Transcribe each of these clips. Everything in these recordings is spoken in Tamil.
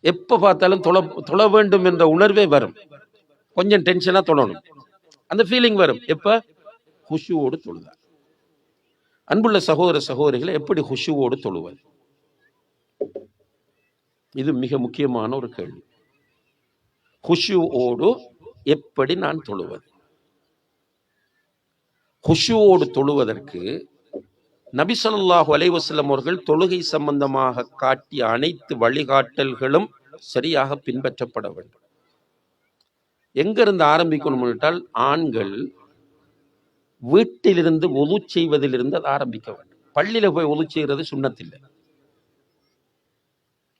எப்போ பார்த்தாலும் தொழ தொழ வேண்டும் என்ற உணர்வே வரும். கொஞ்சம் டென்ஷனாக தொழணும். அந்த ஃபீலிங் வரும். எப்போ? ஹுஷுவோடு தொழுதார் அன்புள்ள சகோதர சகோதரிகளை எப்படி ஹுஷுவோடு தொழுவது? இது மிக முக்கியமான ஒரு கேள்வி. ஹுஷுவோடு எப்படி நான் தொழுவது? ஹுஷுவோடு தொழுவதற்கு நபிசல்லாஹு அலைவசல்லம் அவர்கள் தொழுகை சம்பந்தமாக காட்டிய அனைத்து வழிகாட்டல்களும் சரியாக பின்பற்றப்பட வேண்டும். எங்கிருந்து ஆரம்பிக்கணும் என்றால் ஆண்கள் வீட்டிலிருந்து ஒது செய்வதிலிருந்து அதை ஆரம்பிக்க வேண்டும். பள்ளியில போய் ஒது செய்கிறது சுண்ணத்தில்லை.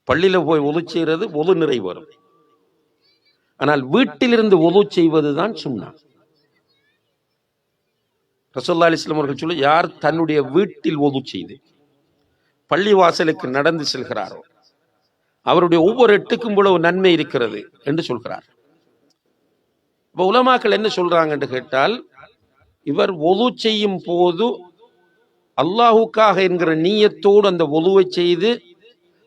பள்ளியில போய் ஒது செய்கிறது ஒது நிறைவு வரும். ஆனால் வீட்டிலிருந்து ஒது செய்வதுதான் சுண்ணா. ரசோல்லா அலிஸ்லாம் அவர்கள் சொல்லி யார் தன்னுடைய வீட்டில் ஒது செய்து பள்ளி வாசலுக்கு நடந்து செல்கிறாரோ அவருடைய ஒவ்வொரு எட்டுக்கும் இவ்வளவு நன்மை இருக்கிறது என்று சொல்கிறார். இப்போ உலமாக்கள் என்ன சொல்றாங்க என்று கேட்டால் இவர் ஒது செய்யும் போது அல்லாஹுக்காக என்கிற நீயத்தோடு அந்த ஒலுவை செய்து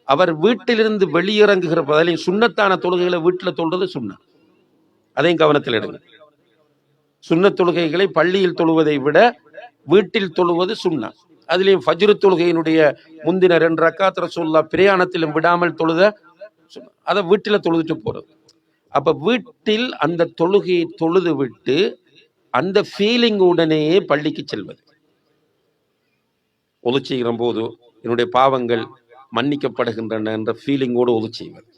அவர் வீட்டிலிருந்து வெளியிறங்குகிற பதிலையும் சுண்ணத்தான தொழுகைகளை வீட்டில் தொழுறது சுண்ணா. அதையும் கவனத்தில் எடுங்க. சுண்ண தொழுகைகளை பள்ளியில் தொழுவதை விட வீட்டில் தொழுவது சுண்ணா. அதுலேயும் ஃபஜ்ரு தொழுகையினுடைய முந்தின ரெண்டு ரக்காத் ரசூல்லா பிரயாணத்திலும் விடாமல் தொழுத அதை வீட்டில் தொழுதுட்டு போகிறது அப்போ வீட்டில் அந்த தொழுகையை தொழுது விட்டு அந்த ஃபீலிங் உடனேயே பள்ளிக்கு செல்வது. ஒது செய்கிற போது என்னுடைய பாவங்கள் மன்னிக்கப்படுகின்றன என்ற ஃபீலிங்கோடு ஒது செய்வது.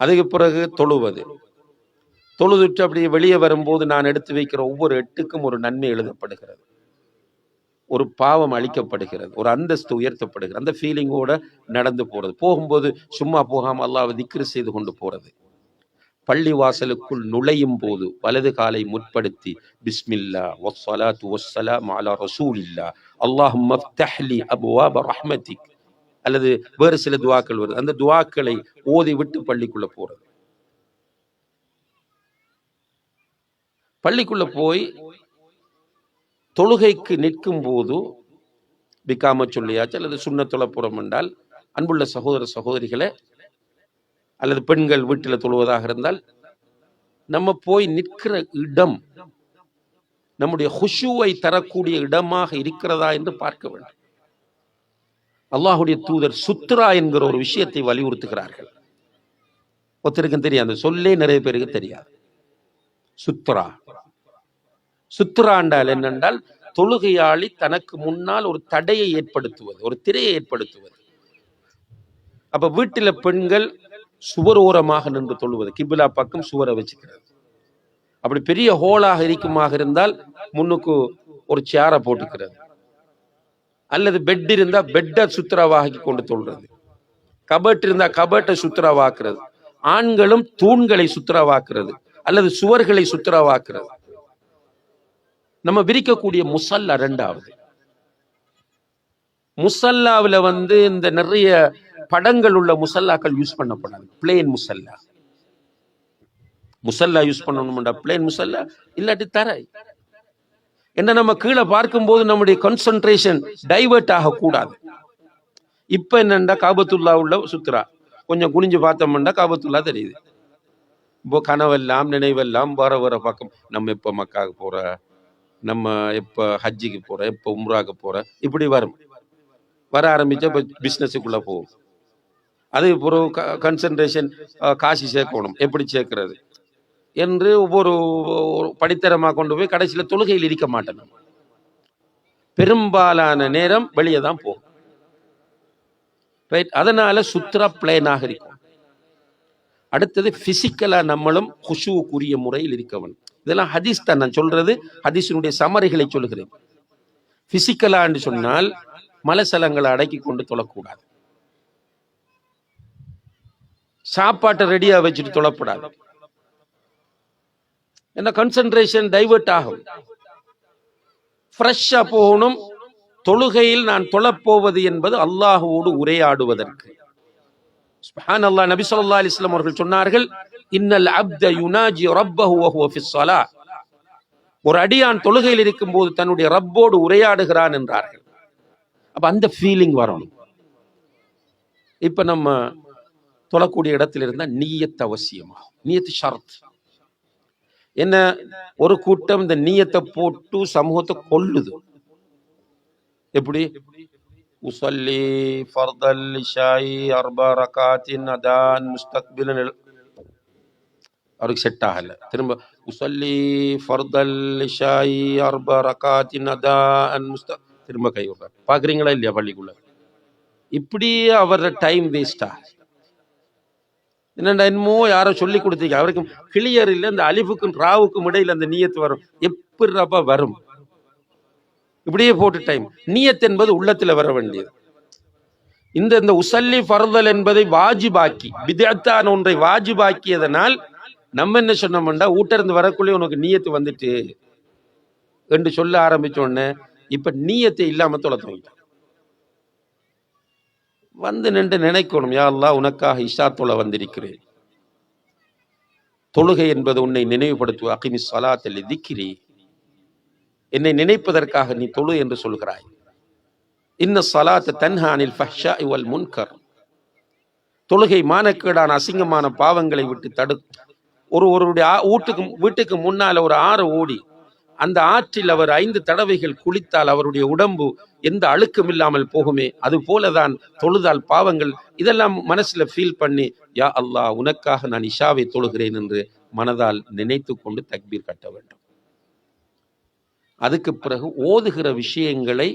அதுக்கு பிறகு தொழுவது. தொழுதுட்டு அப்படியே வெளியே வரும்போது நான் எடுத்து வைக்கிற ஒவ்வொரு எட்டுக்கும் ஒரு நன்மை எழுதப்படுகிறது. ஒரு பாவம் அளிக்கப்படுகிறது ஒரு அந்தஸ்து உயர்த்தப்படுகிறது. அந்த ஃபீலிங்கோட நடந்து போகிறது போகும்போது சும்மா போகாமல் அல்லாவை திக்ரு செய்து கொண்டு போகிறது பள்ளி வாசலுக்குள் நுழையும் போது வலது காலை முற்படுத்தி பிஸ்மில்லா வஸ்ஸலாத்து வஸ்ஸலாம் அலா ரசூலில்லா. அல்லாஹ் மஃப்தஹ்லி அபுவா ரஹ்மதிக் அல்லது வேறு சில துவாக்கள் வருது. அந்த துவாக்களை ஓதி விட்டு பள்ளிக்குள்ளே போகிறது பள்ளிக்குள்ள போய் தொழுகைக்கு நிற்கும் போது பிக்காம சொல்லியாச்சு அல்லது சுண்ண தொலைப்புறம் என்றால் அன்புள்ள சகோதர சகோதரிகளை அல்லது பெண்கள் வீட்டில் தொழுவதாக இருந்தால் நம்ம போய் நிற்கிற இடம் நம்முடைய ஹுஷுவை தரக்கூடிய இடமாக இருக்கிறதா என்று பார்க்க வேண்டும். அல்லாஹுடைய தூதர் சுத்ரா என்கிற ஒரு விஷயத்தை வலியுறுத்துகிறார்கள். ஒருத்தருக்கும் தெரியாது அந்த சொல்லே நிறைய பேருக்கு தெரியாது. சுத்ரா. சுத்ரா என்னென்றால் தொழுகையாளி தனக்கு முன்னால் ஒரு தடையை ஏற்படுத்துவது ஒரு திரையை ஏற்படுத்துவது. அப்ப வீட்டில பெண்கள் சுவர் ஓரமாக நின்று தொழுவது கிபிலா பக்கம் சுவரை வச்சுக்கிறது. அப்படி பெரிய ஹோலாக இருக்குமாக இருந்தால் முன்னுக்கு ஒரு சேரை போட்டுக்கிறது. அல்லது பெட் இருந்தா பெட்டை சுத்தரவாக்கி கொண்டு தொழுறது. கபட் இருந்தா கபட்டை சுத்தரவாக்குறது. ஆண்களும் தூண்களை சுத்தரவாக்குறது அல்லது சுவர்களை சுத்தரவாக்குறது. நம்ம விரிக்கக்கூடிய முசல்லா ரெண்டாவது. முசல்லாவில் வந்து இந்த நிறைய படங்கள் உள்ள முசல்லாக்கள் யூஸ் பண்ணப்படாது. பிளேன் முசல்லா. முசல்லா யூஸ் பண்ணணும்டா பிளேன் முசல்லா. இல்லாட்டி தரை. என்ன நம்ம கீழே பார்க்கும்போது நம்முடைய கான்சென்ட்ரேஷன் டைவர்ட் ஆகக்கூடாது. இப்ப என்னண்டா காபத்துல்லா உள்ள சுத்துறா? கொஞ்சம் குனிஞ்சு பார்த்தோம்னா காபத்துல்லா தெரியுது. இப்போ கனவெல்லாம் நினைவெல்லாம் வர வர பக்கம். நம்ம எப்போ மக்காவுக்கு போற? நம்ம எப்போ ஹஜ்ஜிக்கு போகிறேன் எப்போ உம்ராக்கு போகிறேன் இப்படி வரும். வர ஆரம்பித்தா இப்போ பிஸ்னஸுக்குள்ளே போகும். அது பிறகு கன்சன்ட்ரேஷன் காசு சேர்க்கணும். எப்படி சேர்க்கறது? என்று ஒவ்வொரு ஒரு படித்தரமாக கொண்டு போய் கடைசியில் தொழுகையில் இருக்க மாட்டேன். பெரும்பாலான நேரம் வெளியே தான் போகும். ரைட் அதனால சுத்ரா பிளேனாக இருக்கும். அடுத்தது பிசிக்கலா நம்மளும் குஷுவுக்குரிய முறையில் இருக்கவன். இதெல்லாம் ஹதீஸ் தான். நான் சொல்றது ஹதீஸினுடைய சமரிகளை சொல்லுகிறேன். பிசிக்கலான்னு சொன்னால் மலசலங்களை அடக்கி கொண்டு தொழக்கூடாது. சாப்பாட்டை ரெடியா வச்சுட்டு தொழப்படாது என்ன கன்சன்ட்ரேஷன் டைவர்ட் ஆகும். ஃப்ரெஷ்ஷாக போகணும். தொழுகையில் நான் தொழப்போவது என்பது அல்லாஹுவோடு உரையாடுவதற்கு. சுப்ஹான் அல்லாஹ் நபி சொல்லா அலிஸ்லாம் அவர்கள் சொன்னார்கள் இன்னல் அப்த யுனாஜி ரப்பஹு வ ஒரு அடியான் தொழுகையில் இருக்கும்போது தன்னுடைய ரப்போடு உரையாடுகிறான் என்றார்கள். அப்ப அந்த ஃபீலிங் வரணும். இப்ப நம்ம தொழக்கூடிய இடத்துல இருந்தா நீயத் அவசியமாகும். நீயத்து ஷரத். என்ன? ஒரு கூட்டம் இந்த நீயத்தை போட்டு சமூகத்தை கொல்லுது. எப்படி? உசல்லி ஃபர்தல் இஷாயி அர்பா ரகாத்தின் அதான் முஸ்தக்பிலன் அவருக்கு செட் ஆகல. திரும்ப உசல்லி ஃபர்தல் இஷாயி அர்பா நதா அன் முஸ்தா திரும்ப கை விடுறாரு. பாக்குறீங்களா இல்லையா பள்ளிக்குள்ள? இப்படியே அவரோட டைம் வேஸ்ட் என்னடா என்னமோ யாரோ சொல்லி கொடுத்தீங்க அவருக்கு கிளியர் இல்லை இந்த அலிஃபுக்கும் ராவுக்கும் இடையில அந்த நீயத்து வரும். எப்படிப்பா வரும்? இப்படியே போட்டு டைம் நீயத் என்பது உள்ளத்துல வர வேண்டியது. இந்த இந்த உசல்லி ஃபர்தல் என்பதை வாஜிபாக்கி விதத்தான ஒன்றை வாஜிபாக்கியதனால் நம்ம என்ன சொன்னோம்டா ஊட்ட இருந்து வரக்குள்ளே உனக்கு நீயத்து வந்துட்டு என்று சொல்ல ஆரம்பிச்ச உடனே இப்ப நீயத்தை இல்லாம தொலை வந்து நின்று நினைக்கணும் யா உனக்காக இஷா தொலை வந்திருக்கிறேன். தொழுகை என்பது உன்னை நினைவுபடுத்துவ அகிமி சலாத்தல்லி திக்கிரி என்னை நினைப்பதற்காக நீ தொழு என்று சொல்கிறாய். இன்ன சலாத்த தன்ஹானில் ஃபஹ்ஷா இவல் முன்கர். தொழுகை மானக்கேடான அசிங்கமான பாவங்களை விட்டு தடு ஒரு ஒருவருடைய ஆ- வீட்டுக்கு வீட்டுக்கு முன்னால் ஒரு ஆறு ஓடி அந்த ஆற்றில் அவர் ஐந்து தடவைகள் குளித்தால் அவருடைய உடம்பு எந்த அழுக்கும் இல்லாமல் போகுமே. அது போலதான் தொழுதால் பாவங்கள் இதெல்லாம் மனசுல ஃபீல் பண்ணி யா அல்லாஹ் உனக்காக நான் இஷாவை தொழுகிறேன் என்று மனதால் நினைத்து கொண்டு தக்பீர் கட்ட வேண்டும். அதுக்கு பிறகு ஓதுகிற விஷயங்களை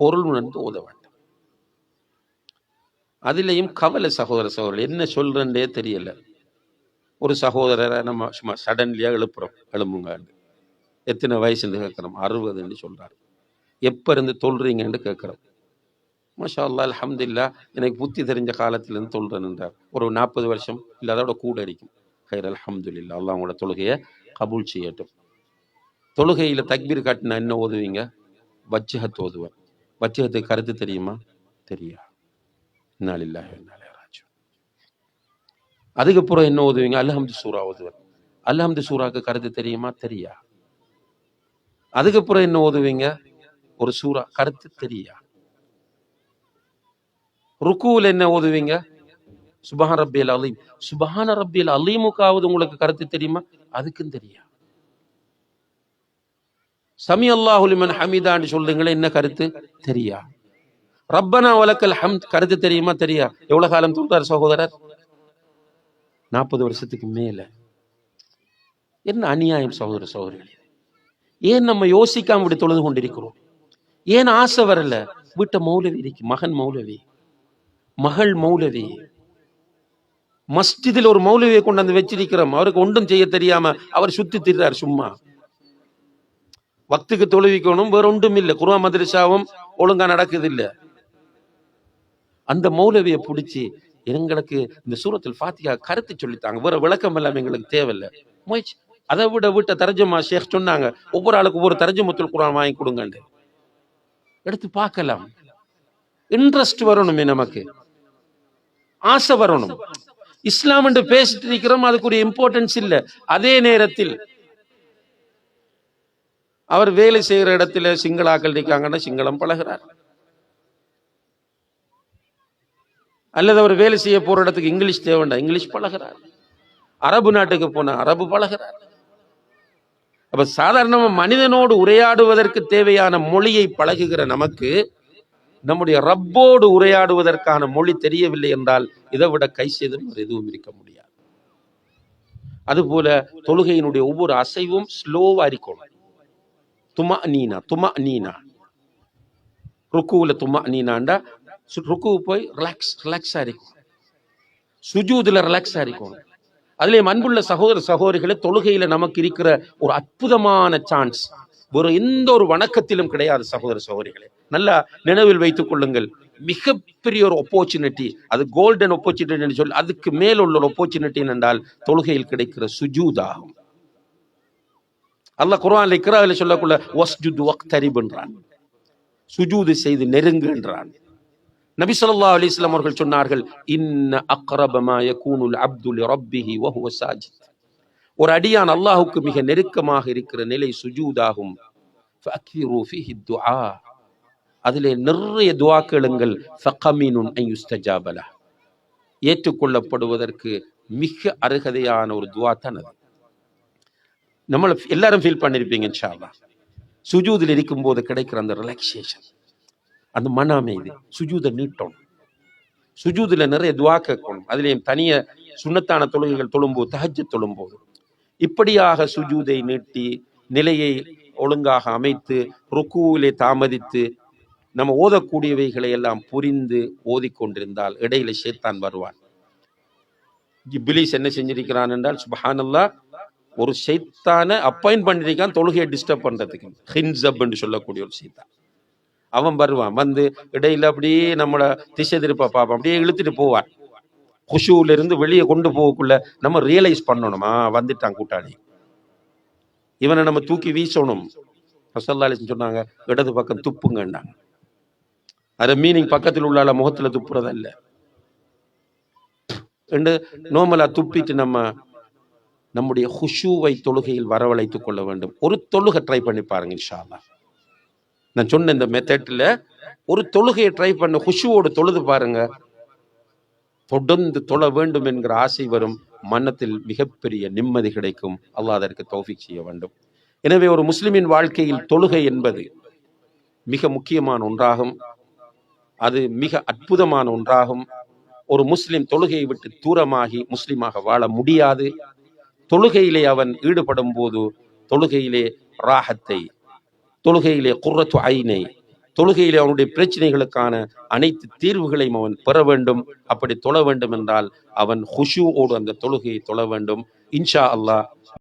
பொருள் உணர்ந்து ஓத வேண்டும். அதுலேயும் கவலை சகோதர சகோதரர் என்ன சொல்றேன்னே தெரியல. ஒரு சகோதரரை நம்ம சும்மா சடன்லியாக எழுப்புறோம். எழும்புங்க. எத்தனை வயசுன்னு கேட்குறோம். அறுபதுன்னு சொல்கிறார் எப்போ இருந்து தொல்றீங்கன்னு கேட்குறோம். மஷா அல்லா அல்ஹம்துலில்லா எனக்கு புத்தி தெரிஞ்ச காலத்திலேருந்து தொல்றேன்ன்றார் ஒரு நாற்பது வருஷம் இல்லை அதோட கூட இருக்கும். ஹைர் அலமதுல்லா அல்லா உங்களோட தொழுகையை கபூல் செய்யட்டும். தொழுகையில் தக்பீர் காட்டினா என்ன ஓதுவீங்க? வச்சகத்து ஓதுவேன் வச்சகத்துக்கு கருத்து தெரியுமா? தெரியா இன்னாலில்லாஹி அதுக்கப்புறம் என்ன ஓதுவீங்க? அல்ஹம்து சூரா ஓதுவேன் அல்ஹம்து சூராக்கு கருத்து தெரியுமா? தெரியா. அதுக்கப்புறம் என்ன ஓதுவீங்க? ஒரு சூரா கருத்து தெரியா. ருக்குவில் என்ன ஓதுவீங்க? சுபஹான் ரப்பியல் அலீம். சுபஹான ரப்பியல் அலீமுக்காவது உங்களுக்கு கருத்து தெரியுமா? அதுக்கும் தெரியா. சமி அல்லாஹுலிமன் ஹமீதான்னு சொல்லுங்களேன் என்ன கருத்து? தெரியா. ரப்பனா வலக்கல் ஹம் கருத்து தெரியுமா? தெரியா. எவ்வளவு காலம் சொல்றார் சகோதரர்? நாற்பது வருஷத்துக்கு மேல. என்ன அநியாயம் சகோதர சகோதரிகள்? ஏன் நம்ம யோசிக்காம இப்படி தொழுது கொண்டிருக்கிறோம்? ஏன் ஆசை வரல? வீட்டை மௌலவி இருக்கு மகன் மௌலவி. மகள் மௌலவி. மஸ்ஜிதில் ஒரு மௌலவியை கொண்டு வந்து வச்சிருக்கிறோம். அவருக்கு ஒன்றும் செய்ய தெரியாம அவர் சுத்தி திரிறார் சும்மா. வக்துக்கு தொழுவிக்கணும் வேற ஒன்றும் இல்லை. குருவா மதரசாவும் ஒழுங்கா நடக்குது இல்ல. அந்த மௌலவியை பிடிச்சி எங்களுக்கு இந்த சூரத்தில் ஃபாத்தியா கருத்து சொல்லித்தாங்க. வேற விளக்கம் எல்லாம் எங்களுக்கு தேவையில்லை. முயற்சி அதை விட விட்ட தரஜமா ஷேக் சொன்னாங்க ஒவ்வொரு ஆளுக்கு ஒவ்வொரு தரஜமத்தில் குரான் வாங்கி கொடுங்கன்னு எடுத்து பார்க்கலாம். இன்ட்ரெஸ்ட் வரணுமே நமக்கு. ஆசை வரணும். இஸ்லாம் என்று பேசிட்டு இருக்கிறோம் அதுக்குரிய இம்பார்ட்டன்ஸ் இல்ல. அதே நேரத்தில் அவர் வேலை செய்யற இடத்துல சிங்களாக்கள் இருக்காங்கன்னா சிங்களம் பழகிறார். அல்லது அவர் வேலை செய்ய போகிற இடத்துக்கு இங்கிலீஷ் தேவைண்டா இங்கிலீஷ் பழகிறார். அரபு நாட்டுக்கு போனால் அரபு பழகிறார். அப்ப சாதாரணமா மனிதனோடு உரையாடுவதற்கு தேவையான மொழியை பழகுகிற நமக்கு நம்முடைய ரப்போடு உரையாடுவதற்கான மொழி தெரியவில்லை என்றால் இதை விட கை செய்தும் எதுவும் இருக்க முடியாது. அதுபோல தொழுகையினுடைய ஒவ்வொரு அசைவும் ஸ்லோவா இருக்கணும். துமா நீனா துமா நீனா ருக்குவில் துமா நீனாண்டா ருக்கு போய் ரிலாக்ஸ் ரிலாக்ஸாக இருக்கும். சுஜூதில் ரிலாக்ஸாக இருக்கணும் அதுலேயும் அன்புள்ள சகோதர சகோதரிகளை தொழுகையில் நமக்கு இருக்கிற ஒரு அற்புதமான சான்ஸ் ஒரு எந்த ஒரு வணக்கத்திலும் கிடையாது சகோதர சகோதரிகளே. நல்லா நினைவில் வைத்துக் கொள்ளுங்கள். மிகப்பெரிய ஒரு ஒப்போர்ச்சுனிட்டி அது கோல்டன் ஒப்போர்ச்சுனிட்டி சொல்லி அதுக்கு மேல் உள்ள ஒரு ஒப்போர்ச்சுனிட்டி என்றால் தொழுகையில் கிடைக்கிற சுஜூதாகும். அல்லாஹ் இருக்கிற அதில் சொல்லக்குள்ள வஸ்ஜுத் வக்தரிப்ன்றான் சுஜூது செய்து நெருங்குன்றான் நபி ஸல்லல்லாஹு அலைஹி வஸல்லம் அவர்கள் சொன்னார்கள் இன்ன அக்ரப மா யகூனுல் அப்து லிரப்பிஹி வஹுவ சாஜித் ஒரு அடியான் அல்லாஹ்வுக்கு மிக நெருக்கமாக இருக்கிற நிலை சுஜூதாகும் ஃபஅக்திரு ஃபீஹி துஆ அதிலே நிறைய துஆ கேளுங்கள் ஃபகமினுன் அன் யுஸ்தஜாப லஹ் ஏற்றுக்கொள்ளப்படுவதற்கு மிக அருகதையான ஒரு துவா தான் அது நம்மள எல்லாரும் ஃபீல் பண்ணியிருப்பீங்க இன்ஷா அல்லாஹ் சுஜூதில் இருக்கும்போது கிடைக்கிற அந்த ரிலாக்ஸேஷன் அந்த மன அமைதி சுஜூதை நீட்டணும். சுஜூதில் நிறைய துவா கேட்கணும். அதுலேயும் தனிய சுண்ணத்தான தொழுகைகள் தொழும்போது தஹஜ்ஜு தொழும்போது. இப்படியாக சுஜூதை நீட்டி நிலையை ஒழுங்காக அமைத்து ருக்குவிலே தாமதித்து நம்ம ஓதக்கூடியவைகளை எல்லாம் புரிந்து ஓதிக்கொண்டிருந்தால் இடையில ஷேத்தான் வருவான். இப்லீஸ் என்ன செஞ்சிருக்கிறான் என்றால் சுபஹானல்லா ஒரு சைத்தான அப்பாயிண்ட் பண்ணிருக்கான் தொழுகையை டிஸ்டர்ப் பண்றதுக்கு. ஹின்சப் என்று சொல்லக்கூடிய ஒரு சைத்தான் அவன் வருவான். வந்து இடையில அப்படியே நம்மள திசை திருப்ப பார்ப்பான். அப்படியே இழுத்துட்டு போவான். குஷுல இருந்து வெளியே கொண்டு போகக்குள்ள நம்ம ரியலைஸ் பண்ணணுமா? வந்துட்டான் கூட்டாளி. இவனை நம்ம தூக்கி வீசணும். ரசல்லாலிஸ் சொன்னாங்க இடது பக்கம் துப்புங்கன்னாங்க. அது மீனிங் பக்கத்தில் உள்ள முகத்துல துப்புறதல்ல. ரெண்டு நோமலா துப்பிட்டு நம்ம நம்முடைய ஹுஷூவை தொழுகையில் வரவழைத்துக் கொள்ள வேண்டும். ஒரு தொழுகை ட்ரை பண்ணி பாருங்க இன்ஷால்லா நான் சொன்ன இந்த மெத்தட்ல ஒரு தொழுகையை ட்ரை பண்ண ஹுஷுவோடு தொழுது பாருங்க. தொடர்ந்து தொழ வேண்டும் என்கிற ஆசை வரும். மன்னத்தில் மிகப்பெரிய நிம்மதி கிடைக்கும். அல்லாஹ் அதற்கு தௌஃபீக் செய்ய வேண்டும். எனவே ஒரு முஸ்லிமின் வாழ்க்கையில் தொழுகை என்பது மிக முக்கியமான ஒன்றாகும். அது மிக அற்புதமான ஒன்றாகும். ஒரு முஸ்லிம் தொழுகையை விட்டு தூரமாகி முஸ்லிமாக வாழ முடியாது. தொழுகையிலே அவன் ஈடுபடும் போது தொழுகையிலே ராகத்தை தொழுகையிலே குர்ரத்து ஐனை தொழுகையிலே அவனுடைய பிரச்சனைகளுக்கான அனைத்து தீர்வுகளையும் அவன் பெற வேண்டும். அப்படி தொழ வேண்டும் என்றால் அவன் ஹுஷுவோடு அந்த தொழுகையை தொழ வேண்டும். இன்ஷா அல்லாஹ்